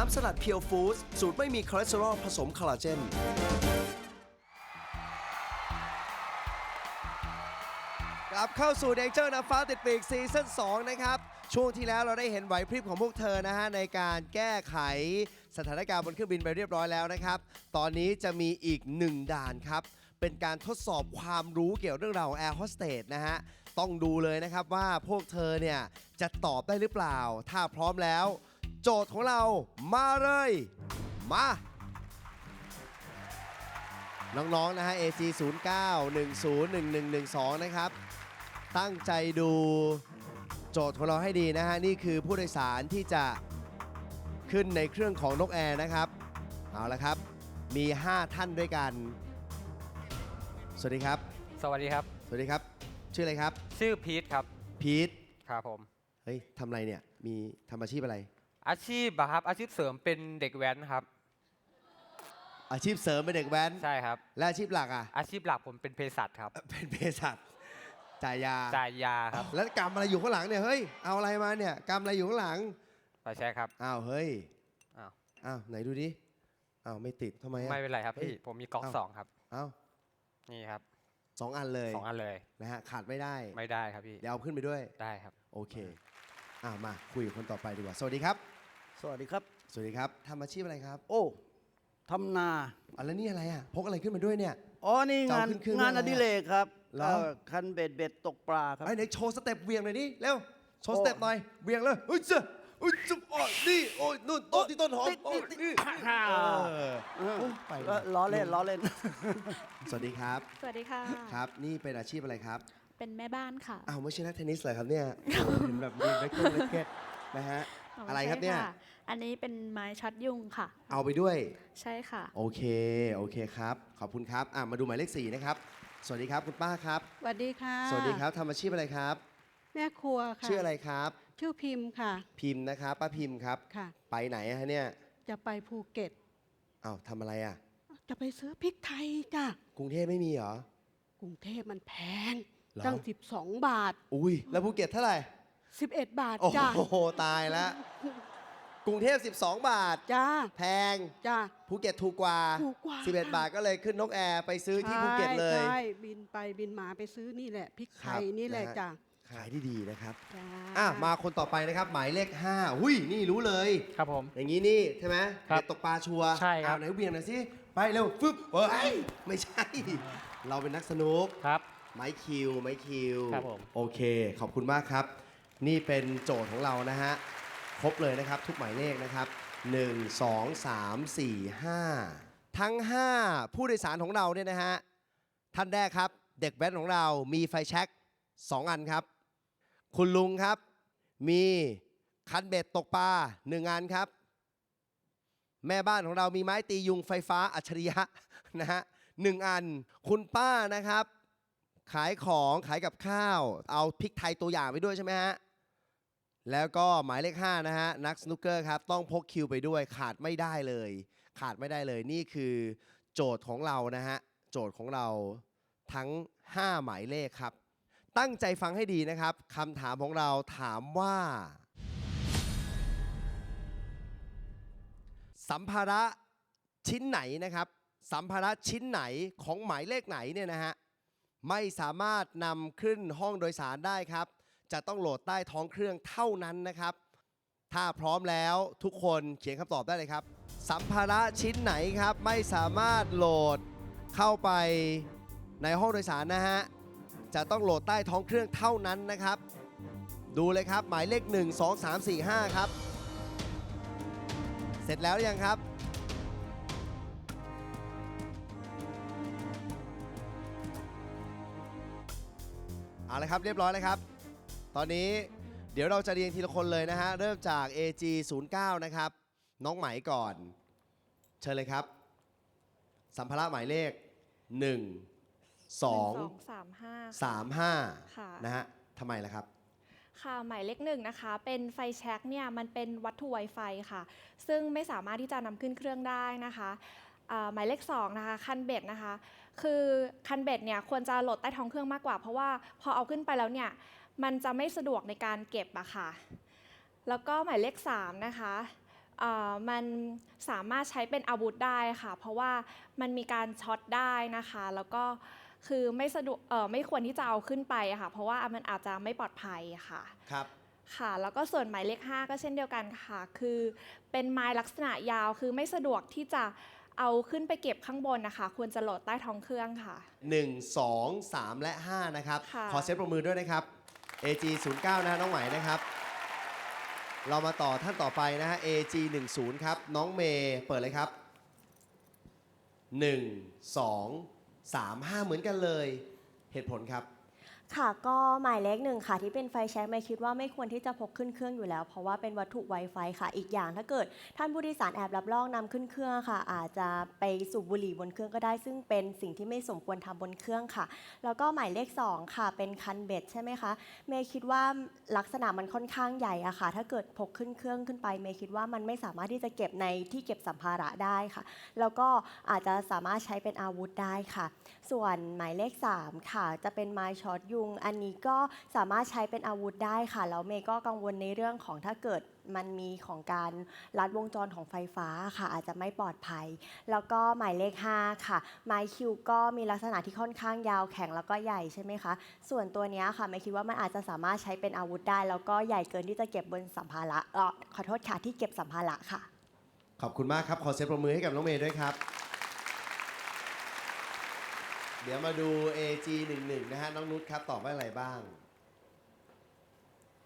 น้ำสลัดเพียวฟู้ดสูตรไม่มีคอเลสเตอรอลผสมคอลลาเจน กลับเข้าสู่เดงเจอร์นะฟ้าติดปีกซีซั่น2นะครับ ช่วงที่แล้วเราได้เห็นไหวพริบของพวกเธอนะฮะ ในการแก้ไขสถานการณ์บนเครื่องบินไปเรียบร้อยแล้วนะครับ ตอนนี้จะมีอีกหนึ่งด่านครับ เป็นการทดสอบความรู้เกี่ยวเรื่องราวแอร์โฮสเตสนะฮะ ต้องดูเลยนะครับว่าพวกเธอเนี่ยจะตอบได้หรือเปล่า ถ้าพร้อมแล้ว โจทย์ของเรามาเลย มา น้องๆนะฮะ AC 0 9 1 0 1 1 1 2 นะครับ ตั้งใจดูโจทย์ของเราให้ดีนะฮะ นี่คือผู้โดยสารที่จะขึ้นในเครื่องของนกแอร์นะครับ เอาละครับ มี 5 ท่านด้วยกัน สวัสดีครับ สวัสดีครับ สวัสดีครับ ชื่ออะไรครับ ชื่อพีทครับ พีทครับผม เฮ้ยทำอะไรเนี่ย มีทำอาชีพอะไร อาชีพอะครับ อาชีพเสริมเป็นเด็กแว้นครับ อาชีพเสริมเป็นเด็กแว้น ใช่ครับ และอาชีพหลักอะ อาชีพหลักผมเป็นเภสัชครับ เป็นเภสัชจ่ายยา จ่ายยาครับ แล้วกรรมอะไรอยู่ข้างหลังเนี่ย เฮ้ย เอาอะไรมาเนี่ยกรรมอะไรอยู่ข้างหลังไปใช่ครับ อ้าว เฮ้ย อ้าว อ้าว ไหนดูดิ อ้าว ไม่ติดทำไมอะไม่เป็นไรครับเฮ้ยพี่ ผมมีก๊อกเอ้าสองครับ อ้าว นี่ครับสองอันเลยสองอันเลยนะฮะขาดไม่ได้ ไม่ได้ครับพี่เดี๋ยวเอาขึ้นไปด้วย ได้ครับ โอเค อ่ามาคุยกับคนต่อไปดีกว่า สวัสดีครับ สวัสดีครับ สวัสดีครับทำอาชีพอะไรครับ โอ้ทำนาอะแล้วนี่อะไรอะพกอะไรขึ้นมาด้วยเนี่ย อ๋อนี่งานจะเอาขึ้นเครื่องงานได้อไหมดิเรกครับเหรอ เอ่อคันเบ็ดเบ็ดตกปลาครับ ไอ้ไหนโชว์สเต็ปเวียงหน่อยดิเร็วโชว์โอ้สเต็ปหน่อยเวียงเลยอุ้ยเจ้าอุ้ยจุ๊บอ๋อนี่โอ้ยนู่นโต๊ะที่ต้นหอมติดโอ้ยติดนี่ฮ่า เออเออโอ้ยไปเอ่อล้อเล่นล้อเล่น สวัสดีครับสวัสดีค่ะ ครับ นี่เป็นอาชีพอะไรครับ เป็นแม่บ้านค่ะ อ้าวไม่ใช่นักเทนนิสเหรอครับเนี่ยโอ้โหเห็นแบบมีแร็กเก็ตแร็กเก็ตนะฮะ อะไรครับเนี่ย ใช่ะอันนี้เป็นไม้ช็อตยุงค่ะ เอาไปด้วย ใช่ค่ะ โอเค โอเคครับ ขอบคุณครับ อะ มาดูหมายเลขสี่นะครับ สวัสดีครับคุณป้าครับ สวัสดีค่ะสวัสดีครับทำอาชีพอะไรครับ แม่ครัวค่ะชื่ออะไรครับ ชื่อพิมพ์ค่ะ พิมพ์นะครับ ป้าพิมพ์ครับ ค่ะ ไปไหนอะฮะเนี่ย จะไปภูเก็ต อ้าวทำอะไรอะจะไปซื้อพริกไทยจ้ะกรุงเทพไม่มีเหรอ กรุงเทพมันแพงเหรอ ตั้ง 12 บาท อุ้ยแล้วภูเก็ตเท่าไหร่ 11 บาทโอ้จ้ะโห ตายแล้วกรุงเทพ 12 บาท จ้าแพงจ้า ภูเก็ตถูกกว่า ถูกกว่า 11 บาทก็เลยขึ้นนกแอร์ไปซื้อที่ภูเก็ตเลย ใช่บินไปบินมาไปซื้อนี่แหละพริกไทยครับนี่แหละนะฮะ จ้ะขายดีๆนะครับ จ้า อะ มาคนต่อไปนะครับ หมายเลข5หุ้ย นี่รู้เลย ครับผม อย่างนี้นี่ใช่ไหมครับเด็ดตกปลาชัวร์ใช่ครับ เอาไหนเวียงหน่อยสิ ไปเร็วฟึบเฮ้ย ไม่ใช่ เราเป็นนักสนุก ครับ ไม้คิวไม้คิวครับผม โอเค ขอบคุณมากครับ นี่เป็นโจทย์ของเรานะฮะ ครบเลยนะครับ ทุกหมายเลขนะครับ 1 2 3 4 5 ทั้ง 5 ผู้โดยสารของเราเนี่ยนะฮะ ท่านแรกครับ เด็กแว้นของเรามีไฟแช็ก2 อันครับ คุณลุงครับ มีคันเบ็ดตกปลา1 อันครับ แม่บ้านของเรามีไม้ตียุงไฟฟ้าอัจฉริยะนะฮะหนึ่งอัน คุณป้านะครับ ขายของขายกับข้าว เอาพริกไทยตัวอย่างไปด้วยใช่ไหมฮะ แล้วก็หมายเลข5นะฮะนักสนุกเกอร์ครับต้องพกคิวไปด้วยขาดไม่ได้เลย ขาดไม่ได้เลยนี่คือโจทย์ของเรานะฮะโจทย์ของเราทั้ง 5 หมายเลขครับ ตั้งใจฟังให้ดีนะครับคำถามของเราถามว่า สัมภาระชิ้นไหนนะครับ สัมภาระชิ้นไหนของหมายเลขไหนเนี่ยนะฮะ ไม่สามารถนำขึ้นห้องโดยสารได้ครับ จะต้องโหลดใต้ท้องเครื่องเท่านั้นนะครับ ถ้าพร้อมแล้วทุกคนเขียนคำตอบได้เลยครับ สัมภาระชิ้นไหนครับ ไม่สามารถโหลดเข้าไปในห้องโดยสารนะฮะ จะต้องโหลดใต้ท้องเครื่องเท่านั้นนะครับ ดูเลยครับหมายเลข 1 2 3 4 5 ครับ เสร็จแล้วหรือยังครับ ละครับเรียบร้อยแล้วครับ ตอนนี้เดี๋ยวเราจะเรียงทีละคนเลยนะฮะ เริ่มจาก AG 0 9นะครับ น้องไหมก่อน เชิญเลยครับ สัมภาระหมายเลข1หนึ่ง2สองสามห้า3 ค่ะ 5 นะฮะทำไมล่ะครับ ค่ะหมายเลขหนึ่งนะคะ เป็นไฟแช็กเนี่ยมันเป็นวัตถุ Wi-Fi ค่ะ ซึ่งไม่สามารถที่จะนำขึ้นเครื่องได้นะคะอ่า หมายเลขสองนะคะคันเบ็ดนะคะคือคันเบ็ดเนี่ยควรจะโหลดใต้ท้องเครื่องมากกว่า เพราะว่าพอเอาขึ้นไปแล้วเนี่ยมันจะไม่สะดวกในการเก็บอะค่ะ แล้วก็หมายเลข3นะคะเอ่อมันสามารถใช้เป็นอาวุธได้ค่ะ เพราะว่ามันมีการช็อตได้นะคะ แล้วก็คือไม่สะดวกเอ่อไม่ควรที่จะเอาขึ้นไปอะค่ะ เพราะว่ามันอาจจะไม่ปลอดภัยค่ะครับค่ะ แล้วก็ส่วนหมายเลข 5 ก็เช่นเดียวกันค่ะ คือเป็นไม้ลักษณะยาวคือไม่สะดวกที่จะ เอาขึ้นไปเก็บข้างบนนะคะ ควรจะโหลดใต้ท้องเครื่องค่ะ 1 2 3 และ 5 นะครับ ค่ะ ขอเซตปรบมือด้วยนะครับ AG 09นะฮะน้องไหมนะครับ เรามาต่อท่านต่อไปนะฮะ AG 10ครับ น้องเมย์เปิดเลยครับ 1 2 3 5 เหมือนกันเลย เหตุผลครับ ค่ะก็หมายเลขหนึ่งค่ะที่เป็นไฟแช็กไม่คิดว่าไม่ควรที่จะพกขึ้นเครื่องอยู่แล้ว เพราะว่าเป็นวัตถุไวไฟค่ะ อีกอย่างถ้าเกิด ท่านผู้โดยสารแอบรับรองนำขึ้นเครื่องค่ะ อาจจะไปสูบบุหรี่บนเครื่องก็ได้ ซึ่งเป็นสิ่งที่ไม่สมควรทำบนเครื่องค่ะ แล้วก็หมายเลขสองค่ะ เป็นคันเบ็ดใช่ไหมคะเมย์คิดว่าลักษณะมันค่อนข้างใหญ่อะค่ะ ถ้าเกิดพกขึ้นเครื่องขึ้นไปเมย์คิดว่ามันไม่สามารถที่จะเก็บในที่เก็บสัมภาระได้ค่ะ แล้วก็อาจจะสามารถใช้เป็นอาวุธได้ค่ะ ส่วนหมายเลข 3 ค่ะ จะเป็นไม้ช็อตยุง อันนี้ก็สามารถใช้เป็นอาวุธได้ค่ะ แล้วเมย์ก็กังวลในเรื่องของถ้าเกิดมันมีของการลัดวงจรของไฟฟ้าค่ะ อาจจะไม่ปลอดภัย แล้วก็หมายเลข 5 ค่ะ ไม้คิวก็มีลักษณะที่ค่อนข้างยาวแข็งแล้วก็ใหญ่ใช่ไหมคะ ส่วนตัวนี้ค่ะเมย์คิดว่ามันอาจจะสามารถใช้เป็นอาวุธได้ แล้วก็ใหญ่เกินที่จะเก็บบนสัมภาระออขอโทษค่ะที่เก็บสัมภาระค่ะ ขอบคุณมากครับ ขอเซตปรบมือให้กับน้องเมย์ด้วยครับ ดี๋ยวมาดู AG 11นะฮะน้องนุชครับตอบว่าอะไรบ้าง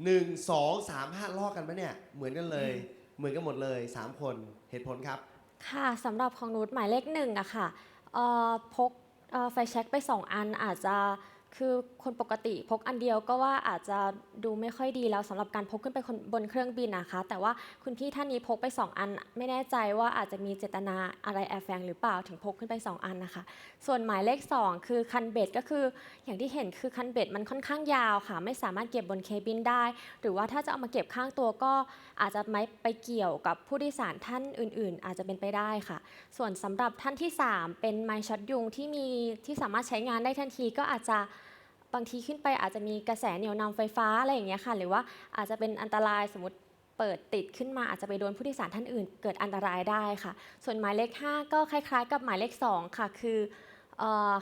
1 2 3 5ลอกกันไหมเนี่ย เหมือนกันเลย เหมือนกันหมดเลย 3 คนเหตุผลครับ ค่ะสำหรับของนุชหมายเลขหนึ่งอะค่ะเอ่อพกเอ่อไฟแช็กไป 2 อันอาจจะ คือคนปกติพกอันเดียวก็ว่าอาจจะดูไม่ค่อยดีแล้วสำหรับการพกขึ้นไปคนบนเครื่องบินนะคะ แต่ว่าคุณพี่ท่านนี้พกไป 2 อัน ไม่แน่ใจว่าอาจจะมีเจตนาอะไรแอบแฝงหรือเปล่าถึงพกขึ้นไป 2 อันนะคะ ส่วนหมายเลข 2 คือคันเบ็ดก็คืออย่างที่เห็นคือคันเบ็ดมันค่อนข้างยาวค่ะ ไม่สามารถเก็บบนเคบินได้ หรือว่าถ้าจะเอามาเก็บข้างตัวก็อาจจะไม่ไปเกี่ยวกับผู้โดยสารท่านอื่น ๆ อาจจะเป็นไปได้ค่ะ ส่วนสำหรับท่านที่ 3 เป็นไม้ช็อตยุงที่มีที่สามารถใช้งานได้ทันทีก็อาจจะ บางทีขึ้นไปอาจจะมีกระแสเหนี่ยวนำไฟฟ้าอะไรอย่างเงี้ยค่ะ หรือว่าอาจจะเป็นอันตรายสมมติเปิดติดขึ้นมาอาจจะไปโดนผู้โดยสารท่านอื่น เกิดอันตรายได้ค่ะ ส่วนหมายเลข 5 ก็คล้าย ๆ กับหมายเลข 2 ค่ะ คือ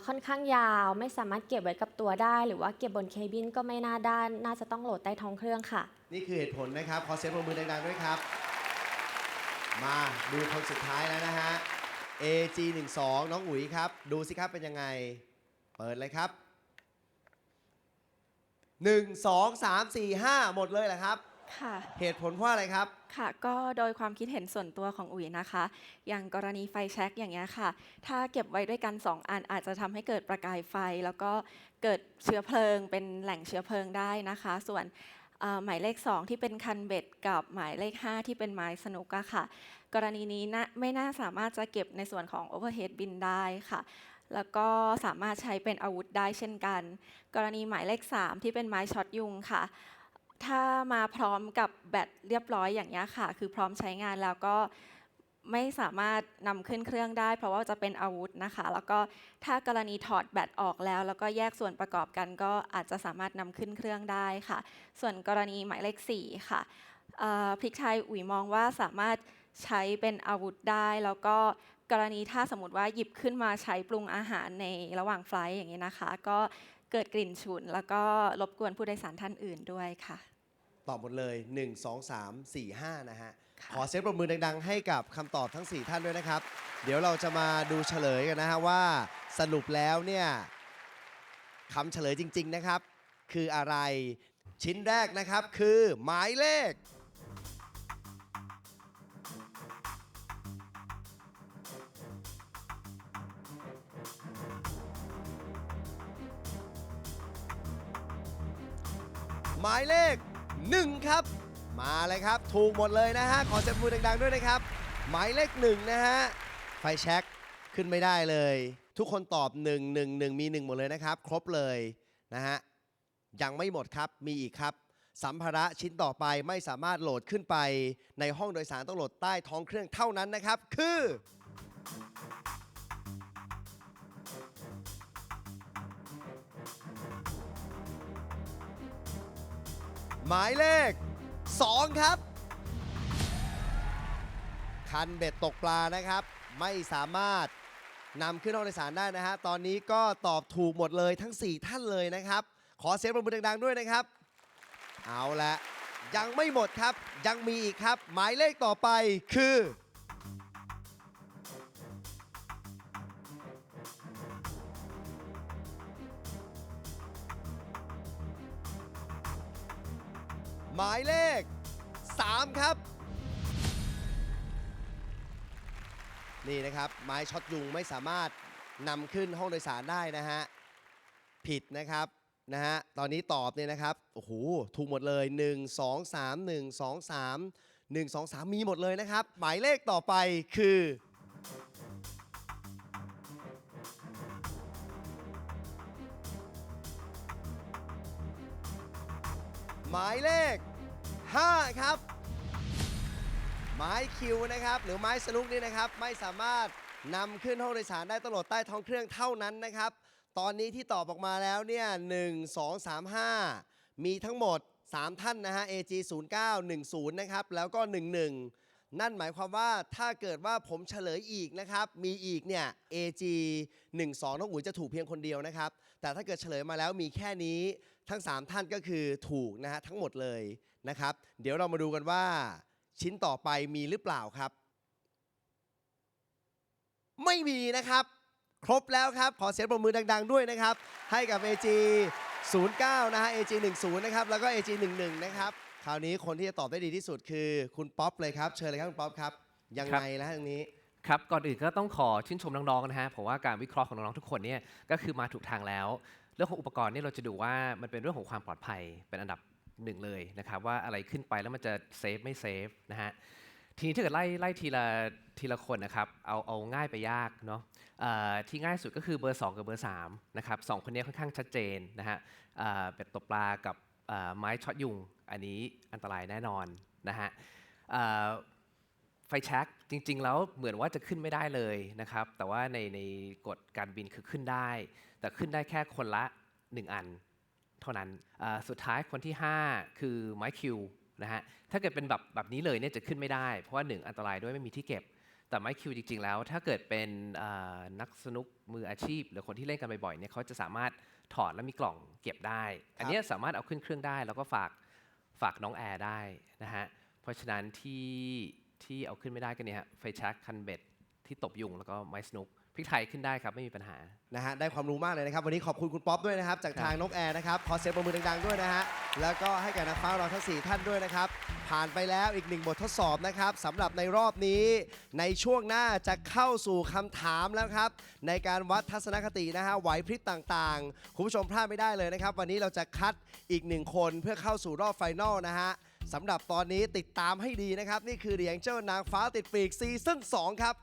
ค่อนข้างยาวไม่สามารถเก็บไว้กับตัวได้ หรือว่าเก็บบนเคบินก็ไม่น่าได้น่าจะต้องโหลดใต้ท้องเครื่องค่ะ นี่คือเหตุผลนะครับ ขอเซตปรบมือดังๆด้วยครับ มาดูคนสุดท้ายแล้วนะฮะ AG 12 น้องอุ๋ยครับ ดูสิครับเป็นยังไง เปิดเลยครับ 1 2 3 4 5หมดเลยเหรอครับ ค่ะ เหตุผลเพราะอะไรครับ ค่ะ ก็โดยความคิดเห็นส่วนตัวของอุ๋ยนะคะ อย่างกรณีไฟแช็กอย่างเงี้ยค่ะ ถ้าเก็บไว้ด้วยกัน 2 อันอาจจะทำให้เกิดประกายไฟ แล้วก็เกิดเชื้อเพลิง เป็นแหล่งเชื้อเพลิงได้นะคะ ส่วนเอ่อหมายเลข 2 ที่เป็นคันเบ็ดกับหมายเลข 5 ที่เป็นไม้สนุกอะค่ะ กรณีนี้นะไม่น่าสามารถจะเก็บในส่วนของ overhead bin ได้ค่ะ แล้วก็สามารถใช้เป็นอาวุธได้เช่นกัน กรณีหมายเลข 3 ที่เป็นไม้ช็อตยุงค่ะ ถ้ามาพร้อมกับแบตเรียบร้อยอย่างนี้ค่ะ คือพร้อมใช้งานแล้วก็ไม่สามารถนำขึ้นเครื่องได้ เพราะว่าจะเป็นอาวุธนะคะ แล้วก็ถ้ากรณีถอดแบตออกแล้ว แล้วก็แยกส่วนประกอบกัน ก็อาจจะสามารถนำขึ้นเครื่องได้ค่ะ ส่วนกรณีหมายเลข 4 ค่ะเอ่อพริกไทยอุ๋ยมองว่าสามารถใช้เป็นอาวุธได้ แล้วก็ กรณีถ้าสมมติว่าหยิบขึ้นมาใช้ปรุงอาหารในระหว่างไฟลท์อย่างนี้นะคะ ก็เกิดกลิ่นฉุน แล้วก็รบกวนผู้โดยสารท่านอื่นด้วยค่ะ ตอบหมดเลย 1 2 3 4 5 นะฮะ ค่ะ ขอเซตปรบมือดัง ๆ ให้กับคำตอบทั้ง 4 ท่านด้วยนะครับ เดี๋ยวเราจะมาดูเฉลยกันนะฮะว่าสรุปแล้วเนี่ยคำเฉลยจริง ๆ นะครับ คืออะไรชิ้นแรกนะครับคือหมายเลข หมายเลข 1 ครับ มาเลยครับ ถูกหมดเลยนะฮะ ขอเสียงปรบมือดังๆด้วยนะครับ หมายเลข1นะฮะ ไฟแช็กขึ้นไม่ได้เลย ทุกคนตอบ 1 1 1 มี 1 หมดเลยนะครับ ครบเลยนะฮะ ยังไม่หมดครับ มีอีกครับ สัมภาระชิ้นต่อไปไม่สามารถโหลดขึ้นไป ในห้องโดยสารต้องโหลดใต้ท้องเครื่องเท่านั้นนะครับ คือ หมายเลข 2 ครับ คันเบ็ดตกปลานะครับ ไม่สามารถนำขึ้นห้องโดยสารได้นะฮะ ตอนนี้ก็ตอบถูกหมดเลยทั้ง 4 ท่านเลยนะครับ ขอเสียงปรบมือดังๆด้วยนะครับ เอาละยังไม่หมดครับ ยังมีอีกครับ หมายเลขต่อไปคือ หมายเลข 3 ครับ นี่นะครับ ไม้ช็อตยุงไม่สามารถนำขึ้นห้องโดยสารได้นะฮะ ผิดนะครับนะฮะตอนนี้ตอบเนี่ยนะครับโอ้โหถูกหมดเลย 1 2 3 1 2 3 1 2 3 มีหมดเลยนะครับ หมายเลขต่อไปคือ หมายเลข 5 ครับ ไม้คิวนะครับ หรือไม้สนุกนี่นะครับ ไม่สามารถนำขึ้นห้องโดยสารได้ตลอดใต้ท้องเครื่องเท่านั้นนะครับ ตอนนี้ที่ตอบออกมาแล้วเนี่ย1 2 3 5 มีทั้งหมด 3 ท่านนะฮะ AG 0 9 1 0 นะครับ แล้วก็ 11 นั่นหมายความว่าถ้าเกิดว่าผมเฉลยอีกนะครับ มีอีกเนี่ย AG 1 2 น้องอุ๋ยจะถูกเพียงคนเดียวนะครับ แต่ถ้าเกิดเฉลยมาแล้วมีแค่นี้ ทั้ง 3 ท่านก็คือถูกนะฮะทั้งหมดเลยนะครับ เดี๋ยวเรามาดูกันว่า ชิ้นต่อไปมีหรือเปล่าครับ ไม่มีนะครับ ครบแล้วครับ ขอเสียงปรบมือดัง ๆ ด้วยนะครับ ให้กับ AG 09 นะฮะ AG 10นะครับ แล้วก็ AG 11นะครับ คราวนี้คนที่จะตอบได้ดีที่สุดคือคุณป๊อปเลยครับ เชิญเลยครับคุณป๊อปครับ ยังไงแล้วทางนี้ ครับก่อนอื่นก็ต้องขอชื่นชมน้องๆนะฮะผมว่าการวิเคราะห์ของน้องๆทุกคนเนี่ยก็คือมาถูกทางแล้ว เรื่องของอุปกรณ์นี่เราจะดูว่ามันเป็นเรื่องของความปลอดภัยเป็นอันดับหนึ่งเลยนะครับว่าอะไรขึ้นไปแล้วมันจะเซฟไม่เซฟนะฮะทีนี้ถ้าเกิดไล่ไล่ทีละทีละคนนะครับเอาเอาง่ายไปยากเนาะที่ง่ายสุดก็คือเบอร์ 2 กับเบอร์3นะครับสองคนนี้ค่อนข้างชัดเจนนะฮะเป็ดตกปลากับไม้ช็อตยุง อันนี้อันตรายแน่นอนนะฮะ ไฟแช็กจริง ๆ แล้วเหมือนว่าจะขึ้นไม่ได้เลยนะครับ แต่ว่าในในกฎการบินคือขึ้นได้ แต่ขึ้นได้แค่คนละ 1 อัน เท่านั้นสุดท้ายคนที่ 5 คือไม้คิวนะฮะถ้าเกิดเป็นแบบแบบนี้เลยเนี่ยจะขึ้นไม่ได้ เพราะว่า 1 อันตรายด้วยไม่มีที่เก็บ แต่ไม้คิวจริง ๆ แล้ว ถ้าเกิดเป็นนักสนุกมืออาชีพ หรือคนที่เล่นกันบ่อยๆเนี่ยเขาจะสามารถถอดแล้วมีกล่องเก็บได้ อันนี้สามารถเอาขึ้นเครื่องได้ แล้วก็ฝากฝากน้องแอร์ได้นะฮะเพราะฉะนั้นที่ ที่เอาขึ้นไม่ได้ก็เนี่ยฮะไฟแช็กคันเบ็ดที่ตบยุงแล้วก็ไม้สนุกพริกไทยขึ้นได้ครับไม่มีปัญหา นะฮะได้ความรู้มากเลยนะครับ วันนี้ขอบคุณคุณป๊อปด้วยนะครับ จากทางนกแอร์นะครับขอเสียงปรบมือดังๆด้วยนะฮะแล้วก็ให้แก่นักฟ้าเราทั้ง 4 ท่านด้วยนะครับ ผ่านไปแล้วอีกหนึ่งบททดสอบนะครับสำหรับในรอบนี้ ในช่วงหน้าจะเข้าสู่คำถามแล้วครับ ในการวัดทัศนคตินะฮะไหวพริบต่างๆ คุณผู้ชมพลาดไม่ได้เลยนะครับ วันนี้เราจะคัดอีกหนึ่งคนเพื่อเข้าสู่รอบไฟนอลนะฮะ สำหรับตอนนี้ติดตามให้ดีนะครับ นี่คือเรียงเจ้านางฟ้าติดปีกซีซั่น2ครับ